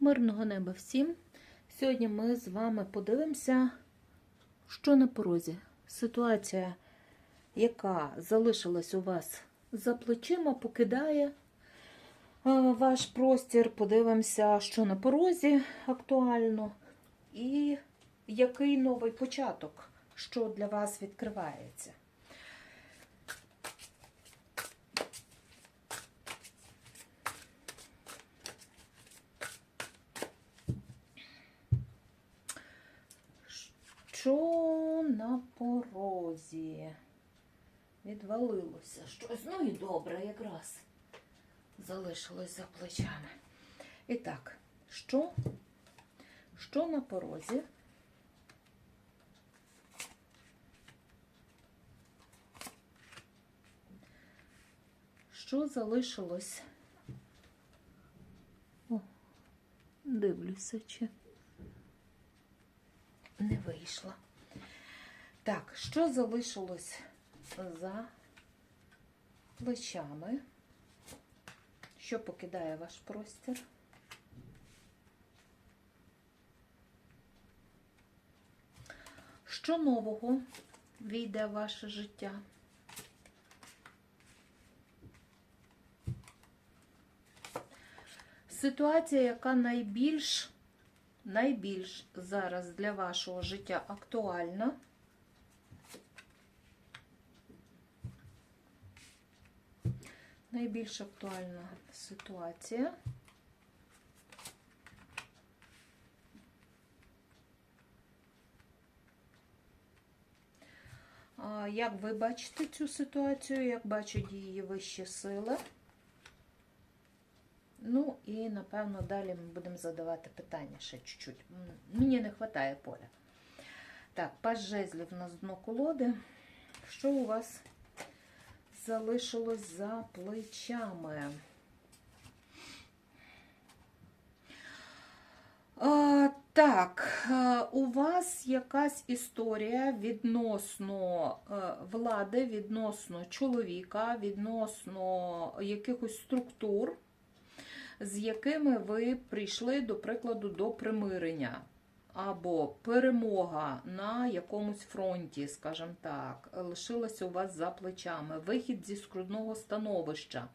Мирного неба всім. Сьогодні ми з вами подивимося, що на порозі. Ситуація, яка залишилась у вас за плечима, покидає е, ваш простір. Подивимося, що на порозі актуально, і який новий початок, що для вас відкривається. Що на порозі? Відвалилося щось. Ну і добре, якраз залишилось за плечами. І так, що? Що на порозі? Що залишилось? О, дивлюся, чи не вийшла. Так, що залишилось за плечами? Що покидає ваш простір? Що нового війде в ваше життя? Ситуація, яка найбільш найбільш зараз для вашого життя актуальна. Найбільш актуальна ситуація. Як ви бачите цю ситуацію, як бачать її вищі сили? Ну і, напевно, далі ми будемо задавати питання ще чуть-чуть. Мені не вистачає поля. Так, паж жезлів на дно колоди. Що у вас залишилось за плечами? А, так, у вас якась історія відносно е, влади, відносно чоловіка, відносно якихось структур з якими ви прийшли, до прикладу, до примирення. Або перемога на якомусь фронті, скажімо так, лишилася у вас за плечами, вихід зі скрудного становища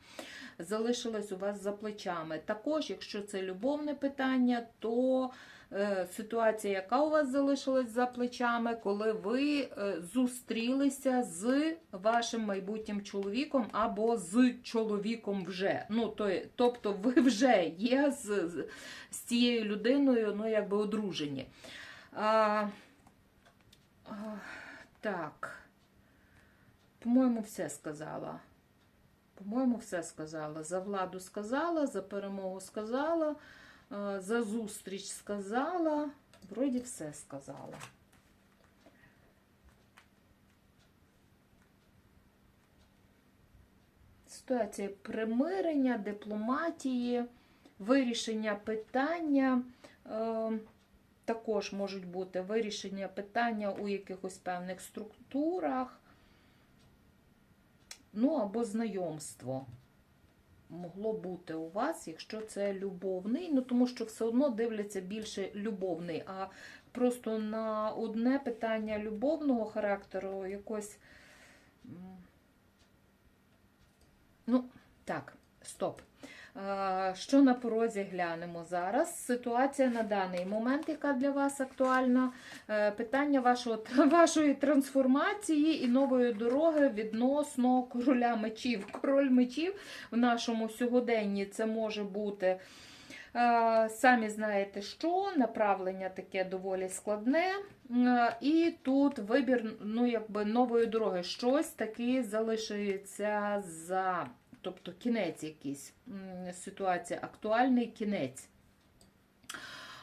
залишилась у вас за плечами. Також, якщо це любовне питання, то ситуація, яка у вас залишилась за плечами, коли ви е, зустрілися з вашим майбутнім чоловіком або з чоловіком вже. Ну, то, Тобто ви вже є з, з, цією людиною, ну, якби одружені. А, а, так, по-моєму, все сказала. По-моєму, все сказала. За владу сказала, за перемогу сказала, е, за зустріч сказала. Вроді все сказала. Ситуація примирення, дипломатії, вирішення питання. Е, також можуть бути вирішення питання у якихось певних структурах. Ну, або знайомство могло бути у вас, якщо це любовний, ну тому що все одно дивляться більше любовний, а просто на одне питання любовного характеру якось. Ну, так, стоп. Що на порозі глянемо зараз? Ситуація на даний момент, яка для вас актуальна, Е, питання вашого, вашої трансформації і нової дороги відносно короля мечів. Король мечів в нашому сьогоденні це може бути. е, Самі знаєте, що направлення таке доволі складне. Е, І тут вибір ну, якби нової дороги. Щось таки залишається за тобто кінець якийсь ситуація, актуальний кінець.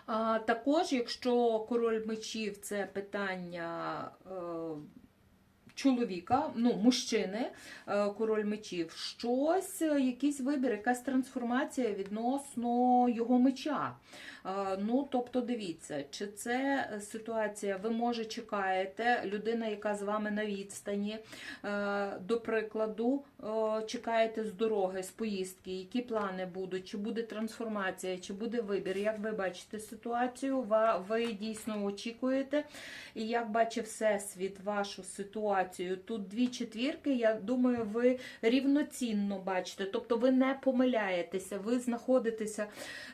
А, Також, якщо король мечів це питання е, чоловіка, ну, мужчини, е, король мечів, щось, е, якийсь вибір, якась трансформація відносно його меча. Е, Ну, тобто, дивіться, чи це ситуація, ви може чекаєте, людина, яка з вами на відстані, е, до прикладу, чекаєте з дороги, з поїздки, які плани будуть, чи буде трансформація, чи буде вибір. Як ви бачите ситуацію, ви дійсно очікуєте. І як бачить Всесвіт вашу ситуацію, тут дві четвірки, я думаю, ви рівноцінно бачите, тобто ви не помиляєтеся, ви знаходитеся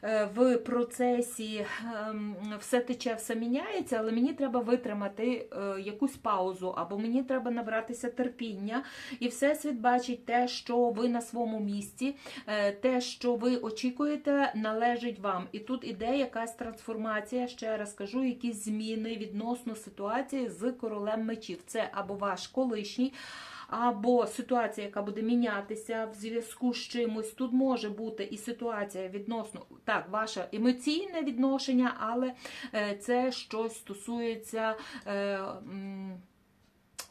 е, в процесі, ем, все тече, все міняється, але мені треба витримати е, якусь паузу, або мені треба набратися терпіння. І Всесвіт бачить те, що ви на своєму місці, е, те, що ви очікуєте, належить вам. І тут іде якась трансформація, ще раз кажу, якісь зміни відносно ситуації з королем мечів. Це або ваш колишній. Або ситуація, яка буде мінятися в зв'язку з чимось. Тут може бути і ситуація відносно так, ваше емоційне відношення, але е, це щось стосується. Е,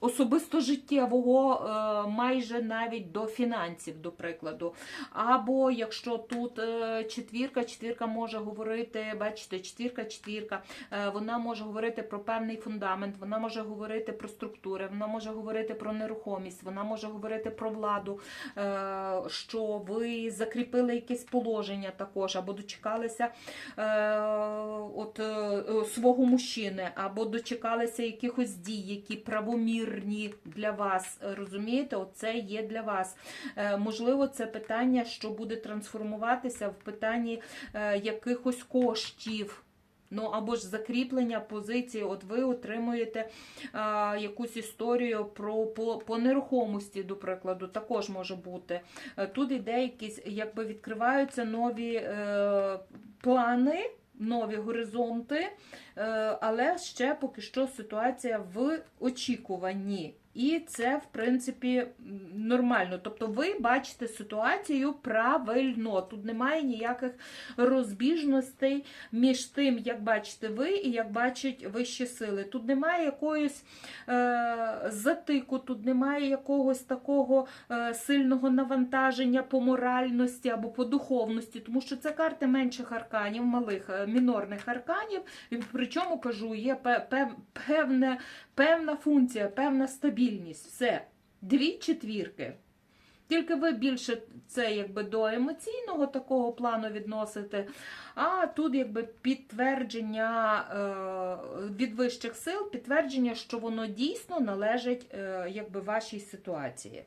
Особисто життєвого, е, майже навіть до фінансів, до прикладу. Або якщо тут е, четвірка, четвірка може говорити, бачите, четвірка, четвірка, е, вона може говорити про певний фундамент, вона може говорити про структури, вона може говорити про нерухомість, вона може говорити про владу, що ви закріпили якесь положення також, або дочекалися от, свого мужчини, або дочекалися якихось дій, які правомірні для вас. е, Розумієте, оце є для вас. Е, Можливо, це питання, що буде трансформуватися в питанні е, якихось коштів. Ну, або ж закріплення позиції, от ви отримуєте а, якусь історію про по, по нерухомості, до прикладу, також може бути. Тут іде якісь, якби відкриваються нові е, плани, нові горизонти, е, але ще поки що ситуація в очікуванні. І це, в принципі, нормально. Тобто ви бачите ситуацію правильно. Тут немає ніяких розбіжностей між тим, як бачите ви і як бачать вищі сили. Тут немає якоїсь е, затику, тут немає якогось такого е, сильного навантаження по моральності або по духовності, тому що це карти менших арканів, малих е, мінорних арканів. І причому кажу, є пе- певне, певна функція, певна стабільність. Все. Дві четвірки. Тільки ви більше це якби до емоційного такого плану відносите, а тут якби підтвердження е, від вищих сил, підтвердження, що воно дійсно належить е, якби вашій ситуації.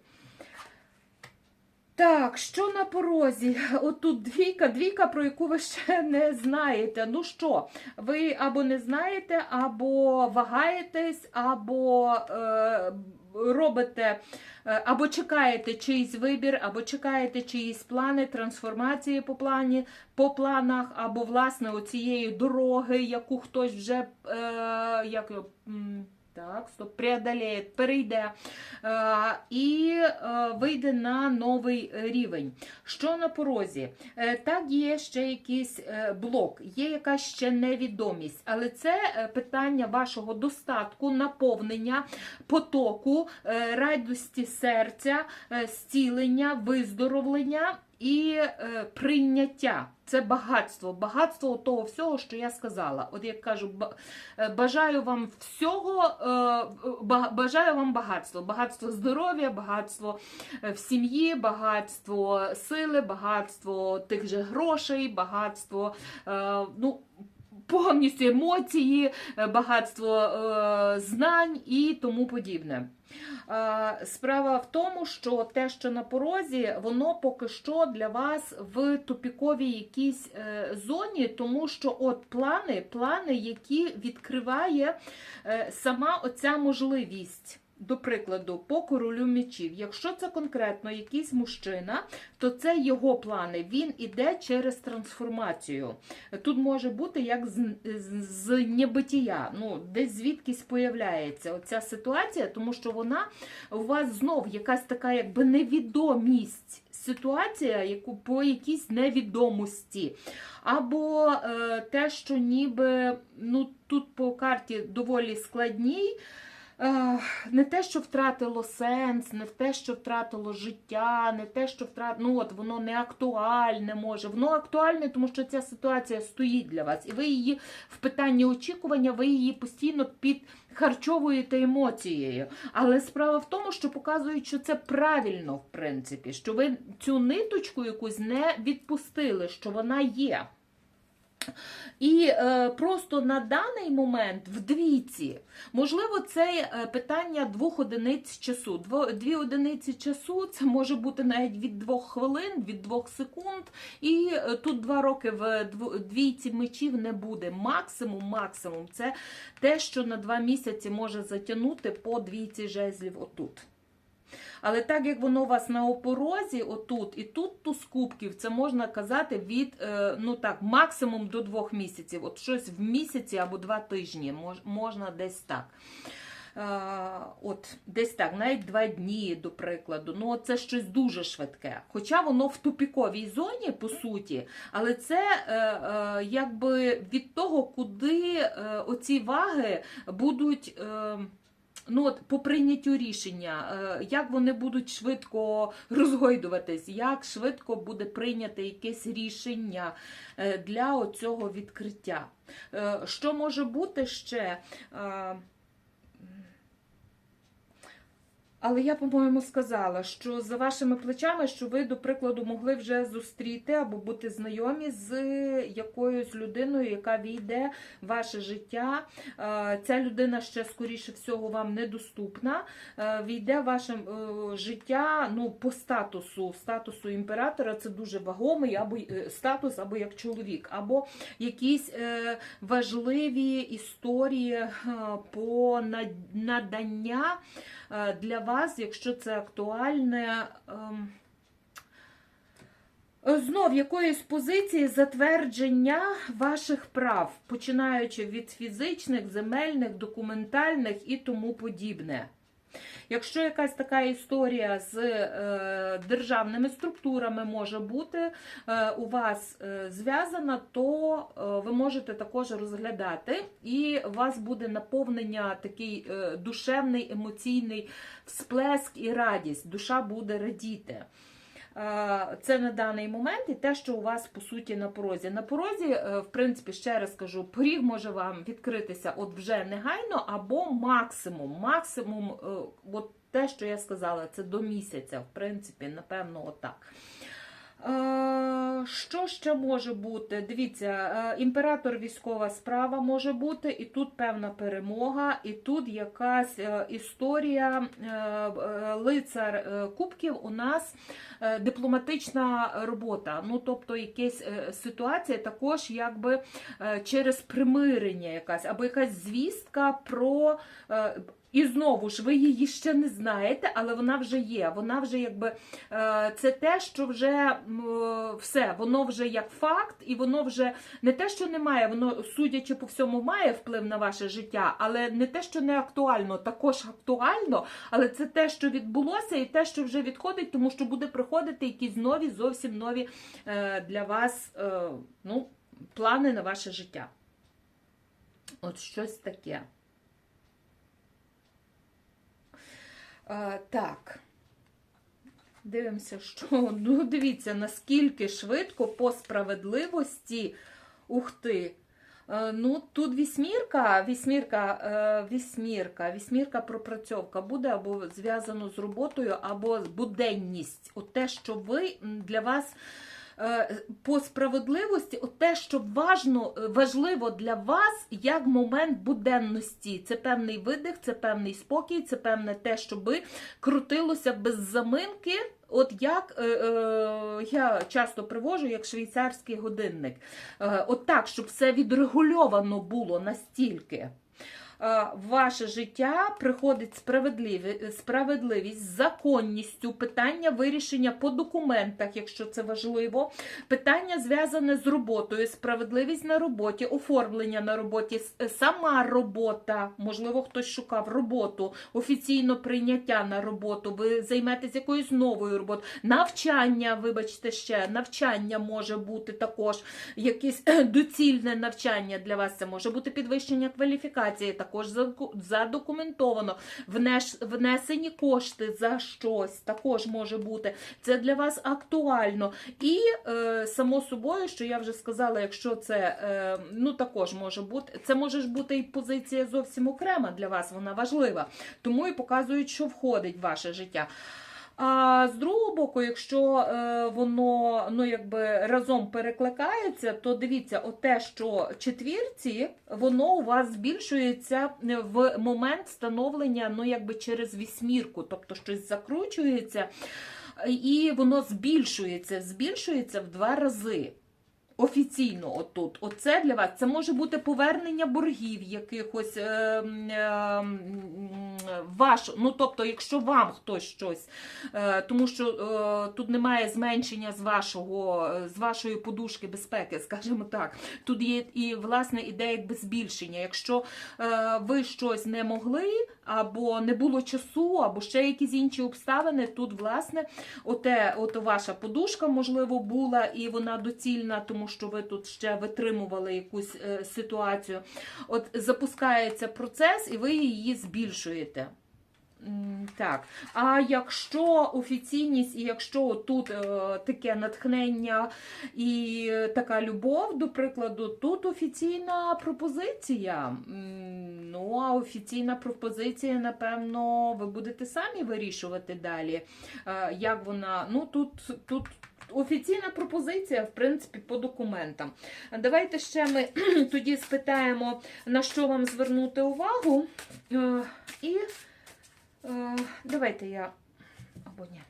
Так, що на порозі? Отут двійка, двійка, про яку ви ще не знаєте. Ну що, ви або не знаєте, або вагаєтесь, або е, робите, е, або чекаєте чийсь вибір, або чекаєте чиїсь плани, трансформації по плані, по планах, або власне оцієї дороги, яку хтось вже е, як. Так, стоп, преодоліє, перейде е, і е, вийде на новий рівень. Що на порозі? Е, так, є ще якийсь блок, є якась ще невідомість, але це питання вашого достатку, наповнення, потоку, радості серця, зцілення, виздоровлення. І е, прийняття це багатство, багатство того всього, що я сказала. От як кажу, е, бажаю вам всього, е, бажаю вам багатство, багатство здоров'я, багатство е, в сім'ї, багатство сили, багатство тих же грошей, багатство ну. Повністю емоції, е, багатство е, знань і тому подібне. Е, Справа в тому, що те, що на порозі, воно поки що для вас в тупіковій якійсь зоні, тому що от плани, плани, які відкриває сама оця можливість. До прикладу, по королю мечів. Якщо це конкретно якийсь мужчина, то це його плани. Він іде через трансформацію. Тут може бути як з, з, з небитія, ну, десь звідкись появляється оця ситуація, тому що вона у вас знов якась така якби невідомість. Ситуація, яку по якійсь невідомості. Або е, те, що ніби ну, тут по карті доволі складній. Е, Не те, що втратило сенс, не те, що втратило життя, не те, що втратило, ну от воно не актуальне може. Воно актуальне, тому що ця ситуація стоїть для вас. І ви її в питанні очікування, ви її постійно підхарчовуєте емоцією. Але справа в тому, що показують, що це правильно, в принципі, що ви цю ниточку якусь не відпустили, що вона є. І е, просто на даний момент в двійці, можливо, це е, питання двох одиниць часу. Дво, дві одиниці часу це може бути навіть від двох хвилин, від двох секунд. І е, тут два роки в двійці мечів не буде. Максимум, максимум це те, що на два місяці може затягнути по двійці жезлів отут. Але так як воно у вас на опорозі, отут і тут туз кубків, це можна казати від е, ну так, максимум до двох місяців. От щось в місяці або два тижні, можна десь так. Е, От десь так, навіть два дні, до прикладу. Ну, це щось дуже швидке. Хоча воно в тупіковій зоні, по суті, але це е, е, якби від того, куди е, оці ваги будуть. Е, Ну, от, по прийняттю рішення, е, як вони будуть швидко розгойдуватись, як швидко буде прийняти якесь рішення е, для цього відкриття. Е, Що може бути ще? Але я, по-моєму, сказала, що за вашими плечами, що ви, до прикладу, могли вже зустріти або бути знайомі з якоюсь людиною, яка війде в ваше життя. Е, Ця людина ще, скоріше всього, вам недоступна. Е, Війде в ваше е, життя ну, по статусу. Статусу імператора це дуже вагомий або статус, або як чоловік, або якісь важливі історії по надання для вас, якщо це актуальне. ем, Знов якоїсь позиції затвердження ваших прав, починаючи від фізичних, земельних, документальних і тому подібне. Якщо якась така історія з е, державними структурами може бути е, у вас е, зв'язана, то ви можете також розглядати, і у вас буде наповнення такий душевний, емоційний всплеск і радість. Душа буде радіти. Це на даний момент і те, що у вас по суті на порозі. На порозі, е, в принципі, ще раз кажу, поріг може вам відкритися от вже негайно, або максимум. Максимум, е, от те, що я сказала, це до місяця, в принципі, напевно, отак. Е, Що ще може бути? Дивіться, е, імператор військова справа може бути, і тут певна перемога, і тут якась е, історія е, е, лицар е, кубків у нас е, дипломатична робота. Ну, тобто, якась е, ситуація також якби е, через примирення якась, або якась звістка про. І знову ж ви її ще не знаєте, але вона вже є. Вона вже якби е, це те, що вже е, все, воно вже як факт, і воно вже не те, що немає, воно, судячи по всьому, має вплив на ваше життя, але не те, що не актуально, також актуально, але це те, що відбулося, і те, що вже відходить, тому що буде приходити якісь нові, зовсім нові е, для вас ну, плани на ваше життя. От щось таке. Так. Дивимося, що. Ну, дивіться, наскільки швидко по справедливості. Ух ти. Е, Ну, тут вісьмірка, вісьмірка, е, вісьмірка, вісьмірка пропрацьовка буде або зв'язано з роботою, або буденність. От те, що ви для вас по справедливості, от те, що важно, е, важливо для вас як момент буденності. Це певний видих, це певний спокій, це певне те, щоби крутилося без заминки. От як е, е, я часто привожу як швейцарський годинник. Е, от так, щоб все відрегульовано було настільки. Е, В ваше життя приходить справедливі- справедливість з законністю, питання вирішення по документах, якщо це важливо, питання зв'язане з роботою, справедливість на роботі, оформлення на роботі, сама робота. Можливо, хтось шукав роботу, офіційно прийняття на роботу. Ви займетесь якоюсь новою роботою, навчання, вибачте ще, навчання може бути також, якесь доцільне навчання для вас. Це може бути підвищення кваліфікації. Також задокументовано. Внесені кошти за щось також може бути. Це для вас актуально. І е, само собою, що я вже сказала, якщо це е, ну також може бути, це може бути і позиція зовсім окрема для вас, вона важлива. Тому і показують, що входить в ваше життя. А з другого боку, якщо е, воно ну якби разом перекликається, то дивіться, оте, що четвірці, воно у вас збільшується в момент становлення, ну якби через вісьмірку, тобто щось закручується, і воно збільшується, збільшується в два рази. Офіційно, отут, оце для вас. Це може бути повернення боргів якихось е, е, ваш. Ну, тобто, якщо вам хтось щось, е, тому що е, тут немає зменшення з вашого, е, з вашої подушки безпеки, скажімо так. Тут є і власне ідея збільшення. Якщо е, ви щось не могли, або не було часу, або ще якісь інші обставини, тут, власне, оте, ото ваша подушка, можливо, була, і вона доцільна, тому що ви тут ще витримували якусь е, ситуацію. От запускається процес, і ви її збільшуєте. Так, а якщо офіційність, і якщо тут е, таке натхнення і така любов, до прикладу, тут офіційна пропозиція. Ну, а офіційна пропозиція, напевно, ви будете самі вирішувати далі. Е, як вона, ну тут, тут офіційна пропозиція, в принципі, по документам. Давайте ще ми тоді спитаємо, на що вам звернути увагу. Е, І Е, Давайте я. Або ні.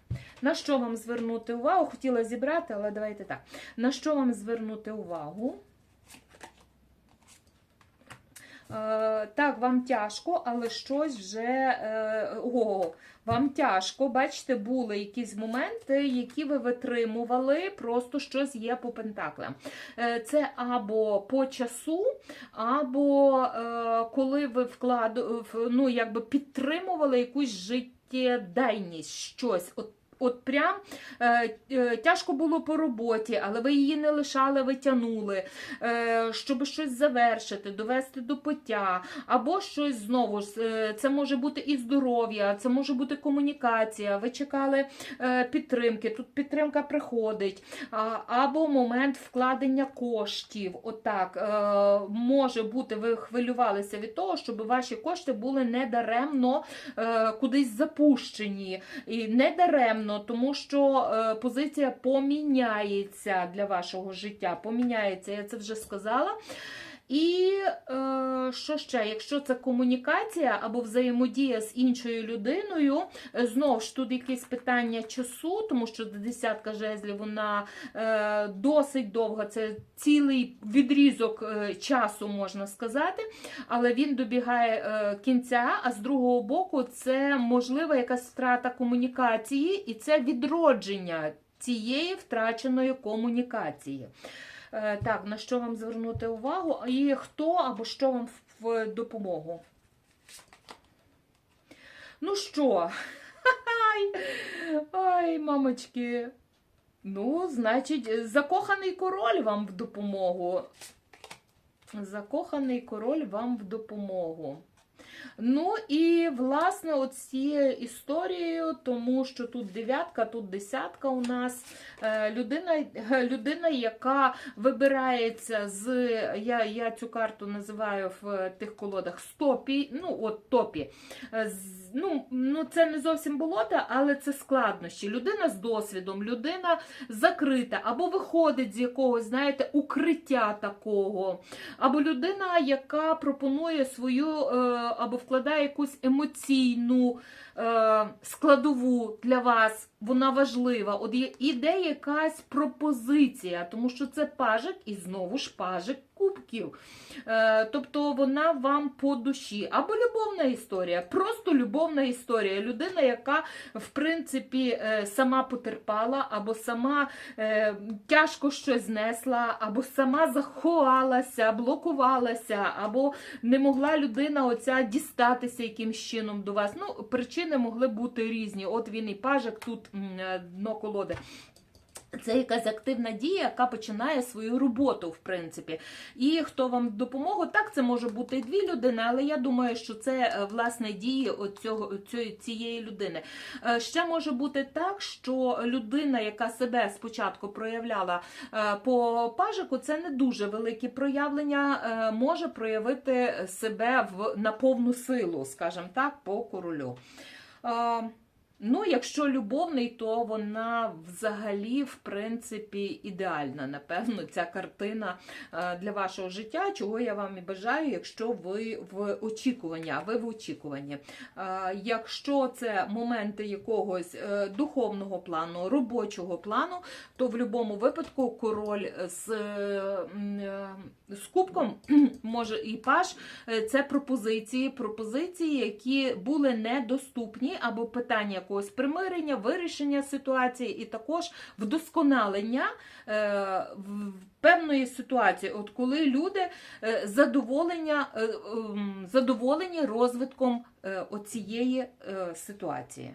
На що вам звернути увагу? Хотіла зібрати, але давайте так. На що вам звернути увагу? Е, так, вам тяжко, але щось вже. Е, о, вам тяжко. Бачите, були якісь моменти, які ви витримували, просто щось є по пентаклям. Е, це або по часу, або е, коли ви вкладу, ну, якби підтримували якусь життєдайність, щось. От От прям е, е, тяжко було по роботі, але ви її не лишали, ви тянули, е, щоб щось завершити, довести до пуття, або щось знову ж е, це може бути і здоров'я, це може бути комунікація. Ви чекали е, підтримки, тут підтримка приходить, а, або момент вкладення коштів. Отак е, може бути, ви хвилювалися від того, щоб ваші кошти були недаремно е, кудись запущені. І не даремно, тому що е, позиція поміняється для вашого життя. Поміняється, я це вже сказала. І е, що ще? Якщо це комунікація або взаємодія з іншою людиною, е, знову ж тут якесь питання часу, тому що десятка жезлів вона е, досить довга, це цілий відрізок е, часу, можна сказати, але він добігає е, кінця, а з другого боку, це можлива якась втрата комунікації, і це відродження цієї втраченої комунікації. Е, Так, на що вам звернути увагу? І хто або що вам в- допомогу? Ну що? Ай, мамочки. Ну, значить, закоханий король вам в допомогу. Закоханий король вам в допомогу. Ну і власне, от з цією історією, тому що тут дев'ятка, тут десятка у нас е, людина, людина, яка вибирається з. Я, я цю карту називаю в тих колодах стопі. Ну, от топі. Е, Ну, ну, це не зовсім болота, але це складнощі. Людина з досвідом, людина закрита, або виходить з якогось, знаєте, укриття такого, або людина, яка пропонує свою е, або вкладає якусь емоційну е, складову для вас. Вона важлива. От іде якась пропозиція, тому що це пажик і знову ж пажик кубків. Е, тобто вона вам по душі. Або любовна історія, просто любовна історія. Людина, яка в принципі е, сама потерпала, або сама е, тяжко щось знесла, або сама заховалася, блокувалася, або не могла людина оця дістатися якимсь чином до вас. Ну, причини могли бути різні. От він і пажик, тут дно колоди. Це якась активна дія, яка починає свою роботу, в принципі. І хто вам допоможе, так це може бути і дві людини, але я думаю, що це е, власне дії оцього, цієї, людини. Е, Ще може бути так, що людина, яка себе спочатку проявляла е, по пажику, це не дуже великі проявлення, може проявити себе в на повну силу, скажімо так, по королю. Ну, якщо любовний, то вона взагалі, в принципі, ідеальна. Напевно, ця картина е, для вашого життя, чого я вам і бажаю, якщо ви в очікуванні, а ви в очікуванні. Е, Якщо це моменти якогось е, духовного плану, робочого плану, то в будь-якому випадку король з, з кубком може і паш це пропозиції, пропозиції, які були недоступні, або питання якогось примирення, вирішення ситуації, і також вдосконалення е, певної ситуації, от коли люди е, задоволення, е, ем, задоволені розвитком оцієї ситуації.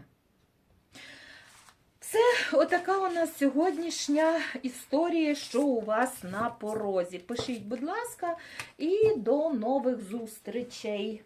Це отака у нас сьогоднішня історія, що у вас на порозі. Пишіть, будь ласка, і до нових зустрічей.